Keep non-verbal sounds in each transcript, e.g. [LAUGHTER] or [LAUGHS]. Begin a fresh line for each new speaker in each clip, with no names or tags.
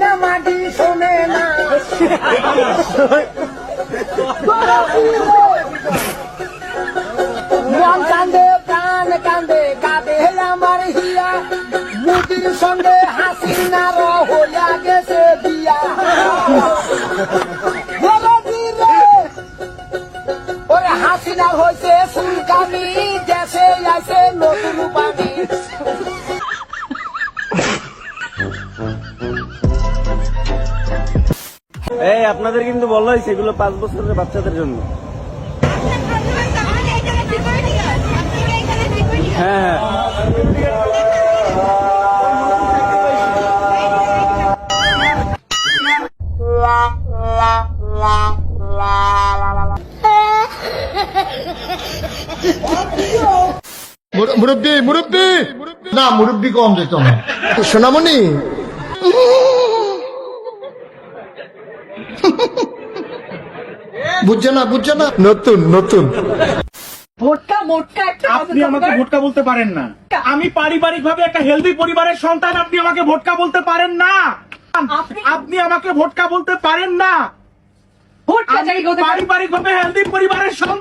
না মাটি শোনে না। মন কান্দে, প্রাণ কান্দে, কাঁদে আমার হিয়া। মুদির সঙ্গে হাসিনার হইয়া গেছে বিয়া। হাসিনা হয়েছে ফুলকানি দেশে আছে নতুন পানি
এই আপনাদের কিন্তু বলা হয়েছে এগুলো পাঁচ বছরের বাচ্চাদের জন্য। হ্যাঁ।
মুর- মুরব্বি মুরব্বি! না মুরব্বি কম না। সোনামণি! বুঝছে না বুঝছে না? নতুন নতুন।
মোটকা একটা
আপনি আমাকে ভোটকা বলতে পারেন না। আমি পারিবারিক ভাবে একটা হেলদি পরিবারের সন্তান আপনি আমাকে ভোটকা বলতে পারেন না।
আপনি-
আমাকে ভোটকা বলতে পারেন না। পারিবারিক ভাবে হেলদি পরিবারের সন্তান।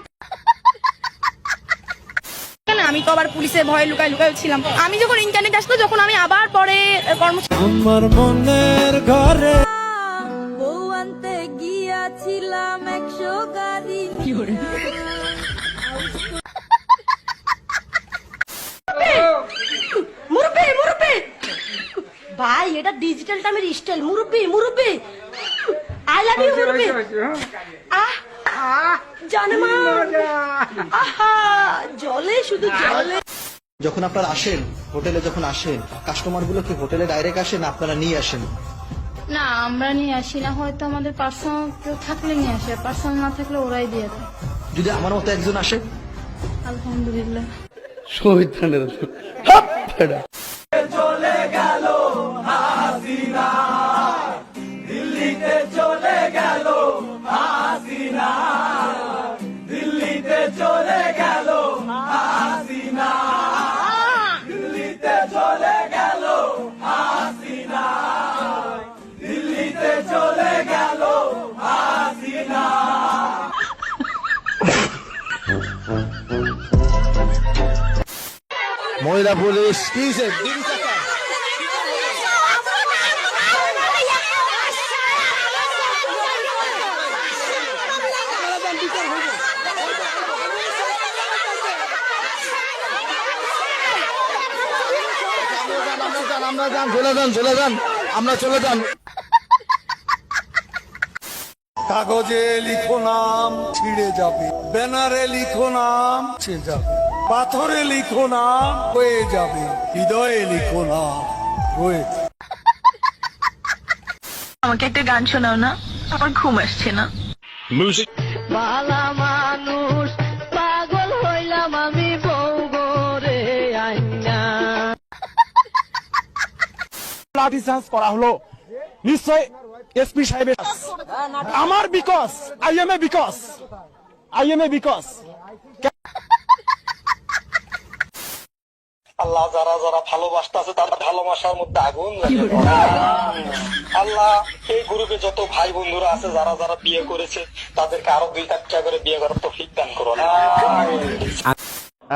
আমি তো আবার পুলিশের ভয়ে লুকায় লুকায় ছিলাম। আমি যখন ইন্টারনেট আসলো যখন আমি আবার পরে কর্ম
আমার মনের ঘরে
গিয়াছিলাম একশো গাড়ি।
মুরব্বি মুরব্বি! ভাই এটা ডিজিটাল টাইমের স্টাইল মুরব্বি মুরব্বি! আই লাভ ইউ মুরব্বি! আহ জানেমান আহা জলে শুধু জলে।
যখন আপনারা আসেন হোটেলে যখন আসেন কাস্টমারগুলো কি হোটেলে ডাইরেক্ট আসেন আপনারা নিয়ে আসেন?
না আমরা নিয়ে আসি না হয়তো আমাদের পার্সোনাল কেউ থাকলে নিয়ে আসে পার্সোনাল না থাকলে ওরাই দিয়ে দেয়।
যদি আমার মতো একজন আসে?
আলহামদুলিল্লাহ।
মহিলা পুলিশ কি চলে যান চলে যান। আমরা চলে যান।
কাগজে লিখো নাম, ছিঁড়ে যাবে। ব্যানারে লিখো নাম, ছিঁড়ে যাবে। পাথরে লিখো নাম হয়ে যাবে। হৃদয়ে লিখো নাম হয়ে
আমাকে একটা গান শোনাও না আমার ঘুম আসছে না।
পালা মানুষ পাগল হইলাম আমি বউ গোরে আইনা।
লাঠি চার্জ করা হলো। নিশ্চয় এসপি সাহেবের আমার because I am a because I am a because.
আল্লাহ যারা যারা ভালোবাসতেছে তারা ভালোবাসার মধ্যে আগুন আল্লাহ এই গ্রুপে যত ভাই বন্ধুরা আছে যারা যারা বিয়ে করেছে তাদেরকে আরও দুই চারটা করে বিয়ে করার তো দান করো।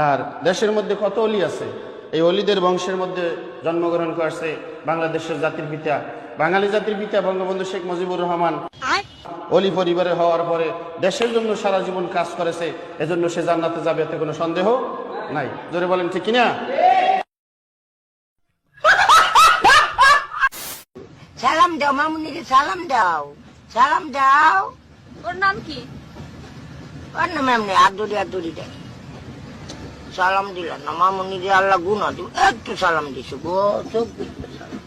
আর দেশের মধ্যে কত অলি আছে? এই অলিদের বংশের মধ্যে জন্মগ্রহণ করছে বাংলাদেশের জাতির পিতা বাঙালি জাতির পিতা বঙ্গবন্ধু শেখ মুজিবুর রহমান। অলি পরিবারে হওয়ার পরে দেশের জন্য সারা জীবন কাজ করেছে এজন্য সে জান্নাতে যাবে এতে কোনো সন্দেহ নাই। জোরে বলেন ঠিক কিনা?
সালাম দাও মামুনিকে সালাম দাও সালাম দাও
ওর নাম কি
ওর নাম এমনি আদুরি আদুরি দেয় সালাম দিল না মামুনি যে আল্লাহ গুণা দিব একটু সালাম দিছো গো চোখ সালাম।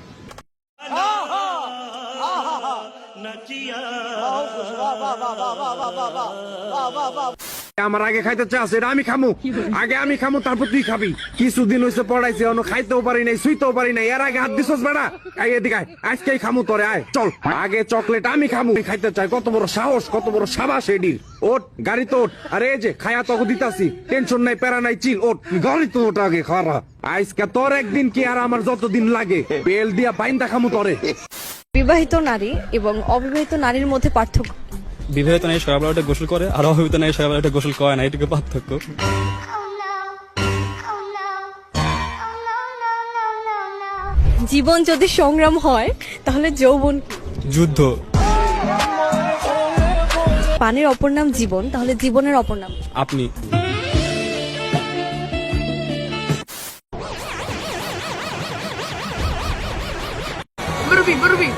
আমার আগে খাইতে চাস, এটা আমি খামু। আগে আমি খামু, তারপর তুই খাবি। কিছুদিন হয়েছে পড়াইছে অন্য খাইতেও পারি নাই, শুইতেও পারি নাই। এর আগে হাত দিছস বেড়া? আই এদিকে আজকেই খামু তোরে, আয়, চল। আগে চকলেট আমি খামু খাইতে চাই। কত বড় সাহস, কত বড় সাবাস এডির। ওট, গাড়ি তো ওঠ আরে এই যে, খায়া তোকে দিতাছি। টেনশন নাই, প্যারা নাই, চিল, ওট। গাড়ি তো ওটা আগে খারা আজকে তোর একদিন কি আর আমার যতদিন লাগে, বেল দিয়া বাইন্দা খামু তোরে।
বিবাহিত নারী এবং অবিবাহিত নারীর মধ্যে পার্থক্য
বিবাহিত নাই সকালবেলা উঠে গোসল করে আর অবিবাহিত নাই সকালবেলা উঠে গোসল করে না এটুকু পার্থক্য।
জীবন যদি সংগ্রাম হয় তাহলে যৌবন
যুদ্ধ।
পানির অপর নাম জীবন তাহলে জীবনের অপর নাম? আপনি। কি?
আপনি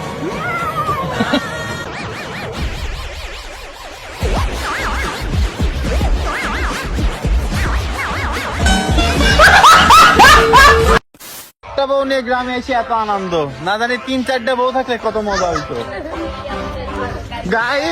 একটা বউ নিয়ে গ্রামে এসে এত আনন্দ না জানি তিন চারটা বউ থাকলে কত মজা হইতো গায়ে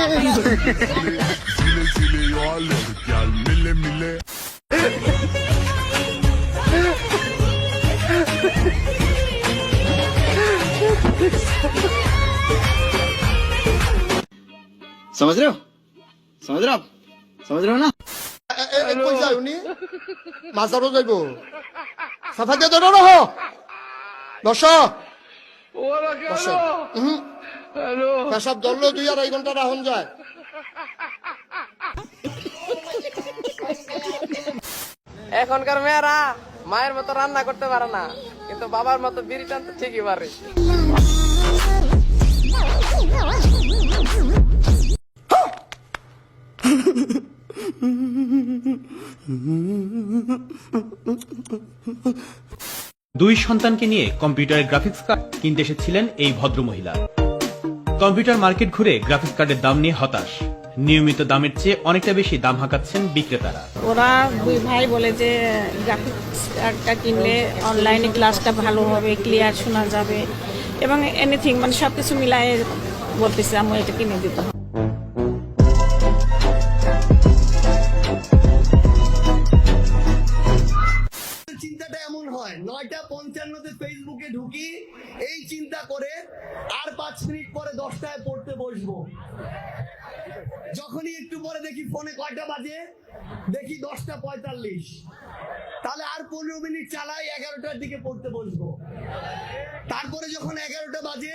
समझ रहे हो समझ रहे हो आप समझ रहे हो ना
কই যায় উনি মাজারও যাইব সাফা দিয়ে ধরো রহ বস। বস। পেশাব ধরলেও দুই আড়াই ঘণ্টা রাহন যায়।
এখনকার মেয়েরা মায়ের মতো রান্না করতে পারে না কিন্তু বাবার মতো বিড়ি টানতে ঠিকই পারে। [LAUGHS]
দুই সন্তানকে নিয়ে কম্পিউটারের গ্রাফিক্স কার্ড কিনতে এসেছিলেন এই ভদ্র মহিলা কম্পিউটার মার্কেট ঘুরে গ্রাফিক্স কার্ডের দাম নিয়ে হতাশ। নিয়মিত দামের চেয়ে অনেকটা বেশি দাম হাঁকাচ্ছেন বিক্রেতারা।
ওরা দুই ভাই বলে যে, গ্রাফিক্স কার্ডটা কিনলে অনলাইনে ক্লাসটা ভালো হবে, ক্লিয়ার শোনা যাবে এবং এনিথিং মানে সব কিছু মিলাই বলতেছে আমি এটা কিনে দিতে হবে।
পরে দশটায় পড়তে বসবো। যখনই একটু পরে দেখি ফোনে কয়টা বাজে দেখি দশটা পঁয়তাল্লিশ। তাহলে আর পনেরো মিনিট চালাই এগারোটার দিকে পড়তে বসবো। তারপরে যখন এগারোটা বাজে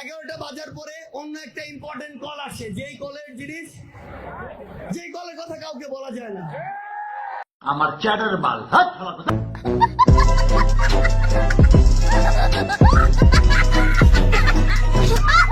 এগারোটা বাজার পরে অন্য একটা ইম্পর্টেন্ট কল আসে। যেই কলের জিনিস যেই কলের কথা কাউকে বলা যায় না।
আমার চ্যাটার মাল হাত [LAUGHS]